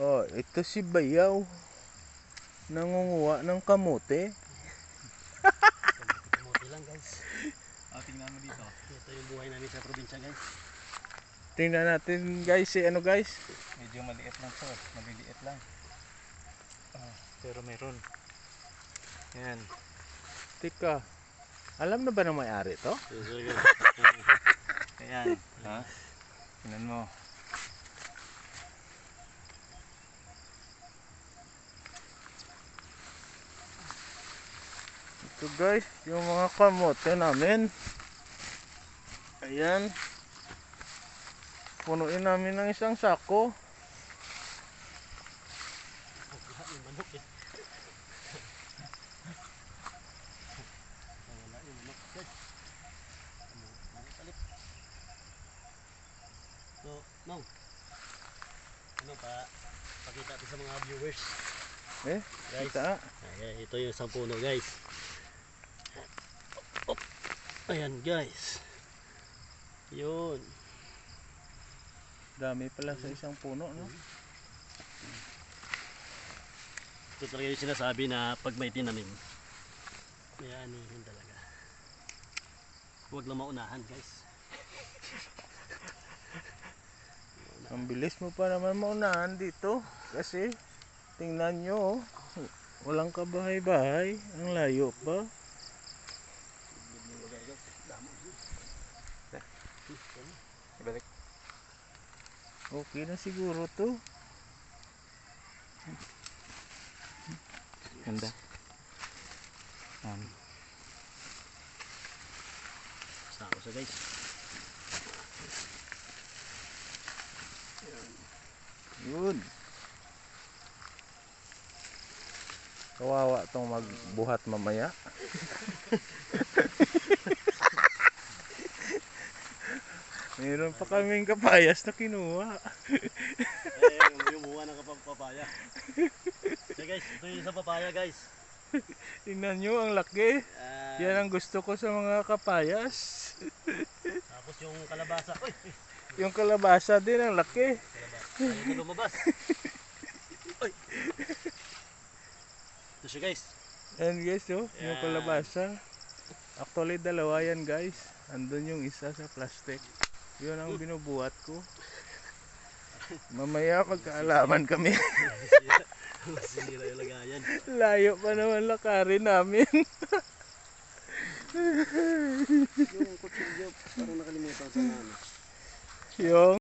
Oh, ito si Bayaw. Nangunguha ng kamote. Kamote lang guys. Ah, tingnan mo dito. Ito yung buhay namin sa probinsya guys. Tingnan natin guys, si ano guys? Medyo maliit lang to. Maliliit lang. Ah, pero meron. Yan. Tika. Alam na ba ng may-ari to? Ayan. ha? Tingnan mo. Ito guys, yung mga kamote namin. Ayan. Punuin namin ng isang sako. So, Nong. Ano pa? Pakita ko sa mga viewers. Eh, Guys. kita. Ayan, ito yung isang puno guys. Ayan guys. Yun. Dami pala sa isang puno, no? Ito talaga yung sinasabi na pag may tinanim, may anihin talaga. Huwag lang maunahan guys. Ang bilis mo pa naman maunahan dito. Kasi, tingnan nyo, oh. Walang kabahay-bahay. Ang layo pa. Okay na siguro to. Ganda. Yan. Sako sa guys. Yun. Kawawa tong magbuhat mamaya. Meron pa kaming kapayas na kinuha. Eh, yung buwan ng kapapaya. So guys, ito yung isang papaya guys. Tingnan nyo, ang laki. Ah, Yan ang gusto ko sa mga kapayas. Tapos yung kalabasa. Uy, Yung kalabasa din, ang laki. kalabasa. Na lumabas. Uy. Ito siya guys. Yan guys, oh, yung Yan. kalabasa. Actually, dalawa yan guys. Andun yung isa sa plastic. Yun ang binubuhat ko. Mamaya magkaalaman kami. Sinira yung lagayan. Layo pa naman lakarin namin. Yung kutsilyo, parang nakalimutan sa ano. yung